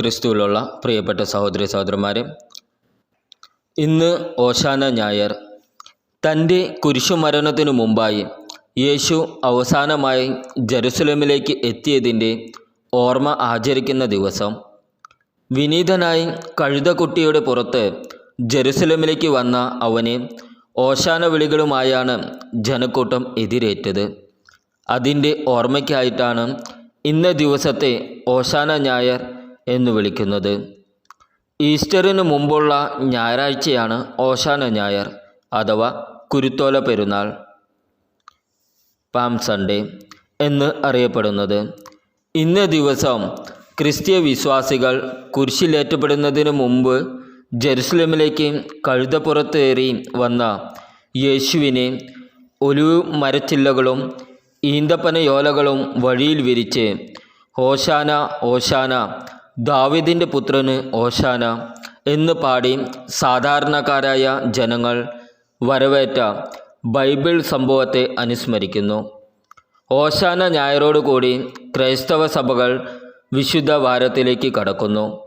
ക്രിസ്തുവിലുള്ള പ്രിയപ്പെട്ട സഹോദരി സഹോദരന്മാരെ ഇന്ന് ഓശാന ഞായർ. തന്റെ കുരിശുമരണത്തിനു മുമ്പായി യേശു അവസാനമായി ജെറുസലേമിലേക്ക് എത്തിയതിന്റെ ഓർമ്മ ആചരിക്കുന്ന ദിവസം വിനീതനായി കഴുതക്കുട്ടിയുടെ പുറത്ത് ജെറുസലേമിലേക്ക് വന്ന അവനെ ഓശാന വിളികളുമായാണ് ജനക്കൂട്ടം എതിരേറ്റത്. അതിന്റെ ഓർമ്മയ്ക്കായിട്ടാണ് ഇന്ന ദിവസത്തെ ഓശാന ഞായർ എന്ന് വിളിക്കുന്നത്. ഈസ്റ്ററിന് മുമ്പുള്ള ഞായറാഴ്ചയാണ് ഓശാന ഞായർ അഥവാ കുരുത്തോല പെരുന്നാൾ. പാം സൺഡേ എന്ന് അറിയപ്പെടുന്നത്. ഇന്ന് ദിവസം ക്രിസ്തീയ വിശ്വാസികൾ കുരിശിലേറ്റപ്പെടുന്നതിന് മുമ്പ് ജെറുസലേമിലേക്ക് കഴുതപ്പുറത്തേറി വന്ന യേശുവിനെ ഒലിവ് മരച്ചില്ലകളും ഈന്തപ്പനയോലകളും വഴിയിൽ വിരിച്ച് ഓശാന ഓശാന ദാവിദിന്റെ പുത്രന് ഓശാന എന്ന് പാടി സാധാരണക്കാരായ ജനങ്ങൾ വരവേറ്റ ബൈബിൾ സംഭവത്തെ അനുസ്മരിക്കുന്നു. ഓശാന ഞായറോടുകൂടി ക്രൈസ്തവ സഭകൾ വിശുദ്ധ വാരത്തിലേക്ക് കടക്കുന്നു.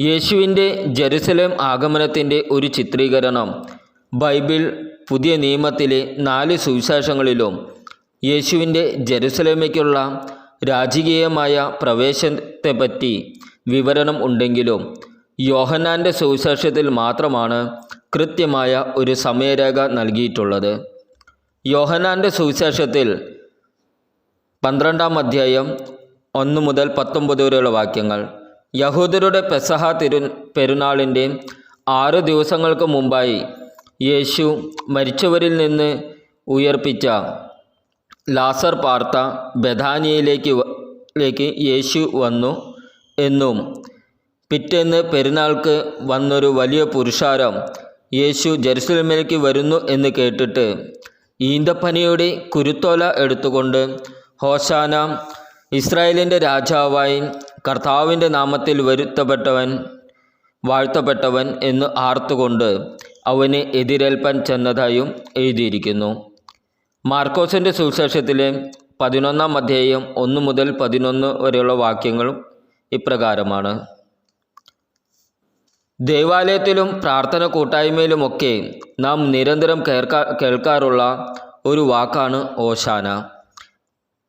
യേശുവിന്റെ ജെറുസലേം ആഗമനത്തിന്റെ ഒരു ചിത്രീകരണം ബൈബിൾ പുതിയ നിയമത്തിലെ നാല് സുവിശേഷങ്ങളിലും യേശുവിന്റെ ജെറുസലേമേക്കുള്ള രാജകീയമായ പ്രവേശത്തെപ്പറ്റി വിവരണം ഉണ്ടെങ്കിലും യോഹന്നാന്റെ സുവിശേഷത്തിൽ മാത്രമാണ് കൃത്യമായ ഒരു സമയരേഖ നൽകിയിട്ടുള്ളത്. യോഹന്നാന്റെ സുവിശേഷത്തിൽ പന്ത്രണ്ടാം അധ്യായം ഒന്ന് മുതൽ പത്തൊമ്പത് വരെയുള്ള വാക്യങ്ങൾ. യഹൂദരുടെ പെസഹ തിരു പെരുന്നാളിന്റെ ആറ് ദിവസങ്ങൾക്ക് മുമ്പായി യേശു മരിച്ചവരിൽ നിന്ന് ഉയർപ്പിച്ച ലാസർ പാർത്ത ബഥാനിയയിലേക്ക് ലേക്ക് യേശു വന്നു. എന്നും പിറ്റേന്ന് പെരുന്നാൾക്ക് വന്നൊരു വലിയ പുരുഷാരം യേശു ജെറുസലമിലേക്ക് വരുന്നു എന്ന് കേട്ടിട്ട് ഈന്തപ്പനിയുടെ കുരുത്തോല എടുത്തുകൊണ്ട് ഹോശാന ഇസ്രായേലിന്റെ രാജാവായി കർത്താവിന്റെ നാമത്തിൽ വരുത്തപ്പെട്ടവൻ വാഴ്ത്തപ്പെട്ടവൻ എന്ന് ആർത്തുകൊണ്ട് അവന് എതിരേൽപ്പാൻ ചെന്നതായും എഴുതിയിരിക്കുന്നു. മാർക്കോസിന്റെ സുവിശേഷത്തിലെ പതിനൊന്നാം അധ്യായം ഒന്ന് മുതൽ പതിനൊന്ന് വരെയുള്ള വാക്യങ്ങളും ഇപ്രകാരമാണ്. ദേവാലയത്തിലും പ്രാർത്ഥന കൂട്ടായ്മയിലുമൊക്കെ നാം നിരന്തരം കേൾക്കാ കേൾക്കാറുള്ള ഒരു വാക്കാണ് ഓശാന.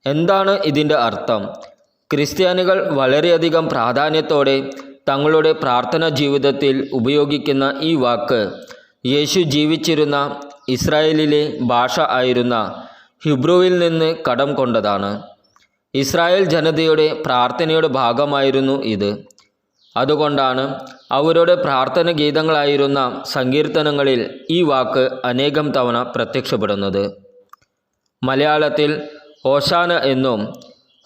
എന്താണ് ഇതിന്റെ അർത്ഥം? ക്രിസ്ത്യാനികൾ വളരെയധികം പ്രാധാന്യത്തോടെ തങ്ങളുടെ പ്രാർത്ഥന ജീവിതത്തിൽ ഉപയോഗിക്കുന്ന ഈ വാക്ക് യേശു ജീവിച്ചിരുന്ന ഇസ്രായേലിലെ ഭാഷ ആയിരുന്ന ഹിബ്രുവിൽ നിന്ന് കടം കൊണ്ടതാണ്. ഇസ്രായേൽ ജനതയുടെ പ്രാർത്ഥനയുടെ ഭാഗമായിരുന്നു ഇത്. അതുകൊണ്ടാണ് അവരുടെ പ്രാർത്ഥന ഗീതങ്ങളായിരുന്ന സങ്കീർത്തനങ്ങളിൽ ഈ വാക്ക് അനേകം തവണ പ്രത്യക്ഷപ്പെടുന്നത്. മലയാളത്തിൽ ഓശാന എന്നും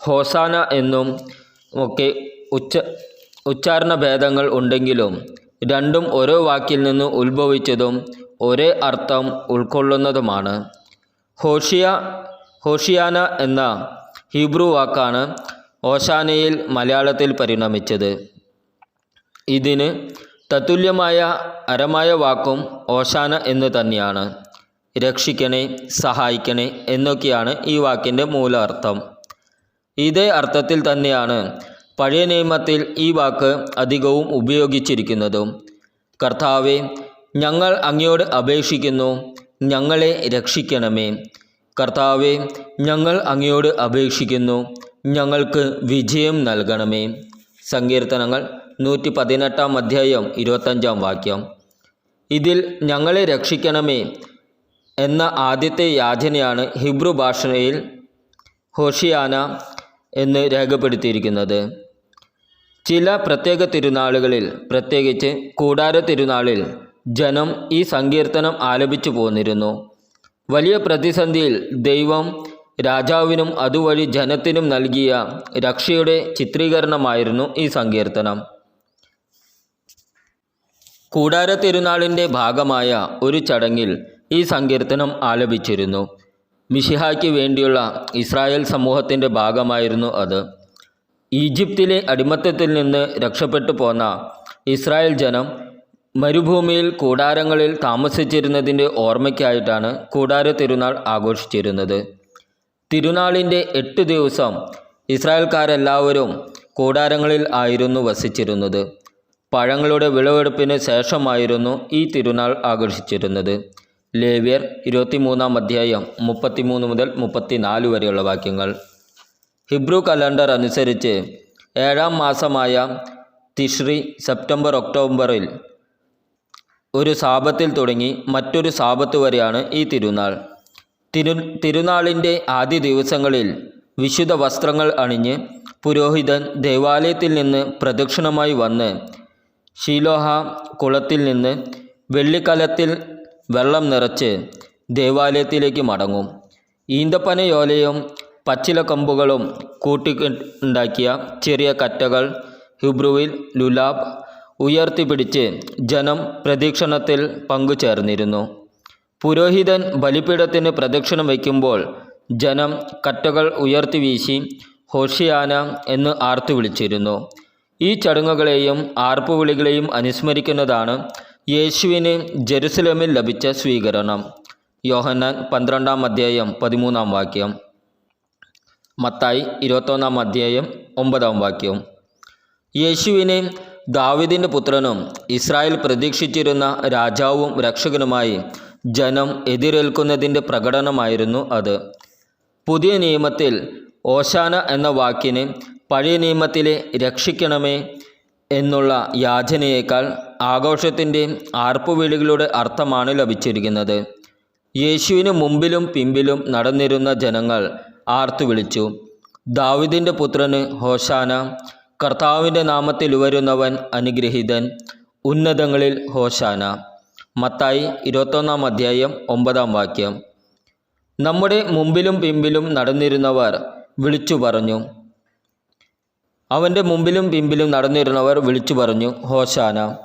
ഹോസാന എന്നും ഒക്കെ ഉച്ച ഉച്ചാരണ ഭേദങ്ങൾ ഉണ്ടെങ്കിലും രണ്ടും ഓരോ വാക്കിൽ നിന്ന് ഉത്ഭവിച്ചതും ഒരേ അർത്ഥം ഉൾക്കൊള്ളുന്നതുമാണ്. ഹോഷിയ ഹോഷിയാന എന്ന ഹീബ്രു വാക്കാണ് ഓശാനയിൽ മലയാളത്തിൽ പരിണമിച്ചത്. ഇതിന് തത്തുല്യമായ അരമായ വാക്കും ഓശാന എന്ന് തന്നെയാണ്. രക്ഷിക്കണേ സഹായിക്കണേ എന്നൊക്കെയാണ് ഈ വാക്കിന്റെ മൂലാർത്ഥം. ഇതേ അർത്ഥത്തിൽ തന്നെയാണ് പഴയ നിയമത്തിൽ ഈ വാക്ക് അധികവും ഉപയോഗിച്ചിരിക്കുന്നതും. കർത്താവെ ഞങ്ങൾ അങ്ങയോട് അപേക്ഷിക്കുന്നു ഞങ്ങളെ രക്ഷിക്കണമേ. കർത്താവെ ഞങ്ങൾ അങ്ങയോട് അപേക്ഷിക്കുന്നു. ഞങ്ങൾക്ക് വിജയം നൽകണമേ. സങ്കീർത്തനങ്ങൾ നൂറ്റി പതിനെട്ടാം അധ്യായം ഇരുപത്തഞ്ചാം വാക്യം. ഇതിൽ ഞങ്ങളെ രക്ഷിക്കണമേ എന്ന ആദ്യത്തെ യാചനയാണ് ഹിബ്രു ഭാഷയിൽ ഹോഷിയാന എന്ന് രേഖപ്പെടുത്തിയിരിക്കുന്നത്. ചില പ്രത്യേക തിരുനാളുകളിൽ പ്രത്യേകിച്ച് കൂടാര തിരുനാളിൽ ജനം ഈ സങ്കീർത്തനം ആലപിച്ചു പോന്നിരുന്നു. വലിയ പ്രതിസന്ധിയിൽ ദൈവം രാജാവിനും അതുവഴി ജനത്തിനും നൽകിയ രക്ഷയുടെ ചിത്രീകരണമായിരുന്നു ഈ സങ്കീർത്തനം. കൂടാര തിരുനാളിന്റെ ഭാഗമായ ഒരു ചടങ്ങിൽ ഈ സങ്കീർത്തനം ആലപിച്ചിരുന്നു. മിഷിഹായ്ക്ക് വേണ്ടിയുള്ള ഇസ്രായേൽ സമൂഹത്തിന്റെ ഭാഗമായിരുന്നു അത്. ഈജിപ്തിലെ അടിമത്തത്തിൽ നിന്ന് രക്ഷപ്പെട്ടു പോന്ന ഇസ്രായേൽ ജനം മരുഭൂമിയിൽ കൂടാരങ്ങളിൽ താമസിച്ചിരുന്നതിന്റെ ഓർമ്മയ്ക്കായിട്ടാണ് കൂടാര തിരുനാൾ ആഘോഷിച്ചിരുന്നത്. തിരുനാളിന്റെ എട്ട് ദിവസം ഇസ്രായേൽക്കാരെല്ലാവരും കൂടാരങ്ങളിൽ ആയിരുന്നു വസിച്ചിരുന്നത്. പഴങ്ങളുടെ വിളവെടുപ്പിന് ശേഷമായിരുന്നു ഈ തിരുനാൾ ആഘോഷിച്ചിരുന്നത്. ലേവ്യർ ഇരുപത്തിമൂന്നാം അധ്യായം മുപ്പത്തിമൂന്ന് മുതൽ മുപ്പത്തിനാല് വരെയുള്ള വാക്യങ്ങൾ. ഹിബ്രു കലണ്ടർ അനുസരിച്ച് ഏഴാം മാസമായ തിഷ്രി സെപ്റ്റംബർ ഒക്ടോബറിൽ ഒരു സാപത്തിൽ തുടങ്ങി മറ്റൊരു സാപത്ത് വരെയാണ് ഈ തിരുനാൾ. തിരു തിരുനാളിന്റെ ആദ്യ ദിവസങ്ങളിൽ വിശുദ്ധ വസ്ത്രങ്ങൾ അണിഞ്ഞ് പുരോഹിതൻ ദേവാലയത്തിൽ നിന്ന് പ്രദക്ഷിണമായി വന്ന് ഷീലോഹ കുളത്തിൽ നിന്ന് വെള്ളിക്കലത്തിൽ വെള്ളം നിറച്ച് ദേവാലയത്തിലേക്ക് മടങ്ങും. ഈന്തപ്പനയോലയും പച്ചില കമ്പുകളും കൂട്ടി ഉണ്ടാക്കിയ ചെറിയ കറ്റകൾ ഹിബ്രുവിൽ ലുലാബ് ഉയർത്തിപ്പിടിച്ച് ജനം പ്രദക്ഷിണത്തിൽ പങ്കുചേർന്നിരുന്നു. പുരോഹിതൻ ബലിപീഠത്തിന് പ്രദക്ഷിണം വയ്ക്കുമ്പോൾ ജനം കറ്റകൾ ഉയർത്തി വീശി ഹോഷിയാന എന്ന് ആർത്തു വിളിച്ചിരുന്നു. ഈ ചടങ്ങുകളെയും ആർപ്പുവിളികളെയും അനുസ്മരിക്കുന്നതാണ് യേശുവിന് ജെറുസലേമിൽ ലഭിച്ച സ്വീകരണം. യോഹന്നാൻ പന്ത്രണ്ടാം അധ്യായം പതിമൂന്നാം വാക്യം. മത്തായി ഇരുപത്തൊന്നാം അധ്യായം ഒമ്പതാം വാക്യം. യേശുവിനെ ദാവിദിന്റെ പുത്രനും ഇസ്രായേൽ പ്രതീക്ഷിച്ചിരുന്ന രാജാവും രക്ഷകനുമായി ജനം എതിരേൽക്കുന്നതിന്റെ പ്രകടനമായിരുന്നു അത്. പുതിയ നിയമത്തിൽ ഓശാന എന്ന വാക്കിന് പഴയ നിയമത്തിലെ രക്ഷിക്കണമേ എന്നുള്ള യാചനയേക്കാൾ ആഘോഷത്തിന്റെ ആർപ്പുവിളികളുടെ അർത്ഥമാണ് ലഭിച്ചിരിക്കുന്നത്. യേശുവിന് മുമ്പിലും പിമ്പിലും നടന്നിരുന്ന ജനങ്ങൾ ആർത്തു വിളിച്ചു. ദാവിദിന്റെ പുത്രന് ഹോശാന കർത്താവിന്റെ നാമത്തിൽ വരുന്നവൻ അനുഗ്രഹീതൻ. ഉന്നതങ്ങളിൽ ഹോശാന. മത്തായി ഇരുപത്തൊന്നാം അധ്യായം ഒമ്പതാം വാക്യം. നമ്മുടെ മുമ്പിലും പിമ്പിലും നടന്നിരുന്നവർ വിളിച്ചു പറഞ്ഞു. അവന്റെ മുമ്പിലും പിമ്പിലും നടന്നിരുന്നവർ വിളിച്ചു പറഞ്ഞു ഹോശാന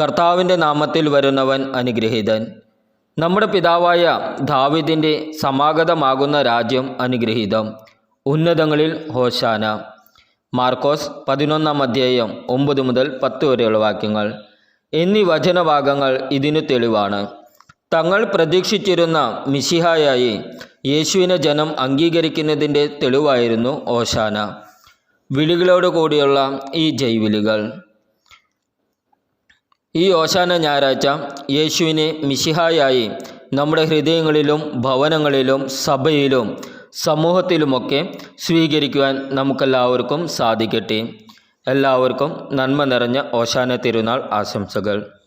കർത്താവിന്റെ നാമത്തിൽ വരുന്നവൻ അനുഗ്രഹീതൻ. നമ്മുടെ പിതാവായ ദാവിദിന്റെ സമാഗതമാകുന്ന രാജ്യം അനുഗ്രഹീതം. ഉന്നതങ്ങളിൽ ഹോശാന. മാർക്കോസ് പതിനൊന്നാം അധ്യായം ഒമ്പത് മുതൽ പത്ത് വരെയുള്ള വാക്യങ്ങൾ. എന്നീ വചനഭാഗങ്ങൾ ഇതിനു തെളിവാണ്. തങ്ങൾ പ്രതീക്ഷിച്ചിരുന്ന മിശിഹായായി യേശുവിനെ ജനം അംഗീകരിക്കുന്നതിന്റെ തെളിവായിരുന്നു ഓശാന. വിളികളോട് കൂടിയുള്ള ഈ ജൈവിളികൾ. ഈ ഓശാന ഞായറാഴ്ച യേശുവിനെ മിശിഹായായി നമ്മുടെ ഹൃദയങ്ങളിലും ഭവനങ്ങളിലും സഭയിലും സമൂഹത്തിലുമൊക്കെ സ്വീകരിക്കുവാൻ നമുക്കെല്ലാവർക്കും സാധിക്കട്ടെ. എല്ലാവർക്കും നന്മ നിറഞ്ഞ ഓശാന തിരുനാൾ ആശംസകൾ.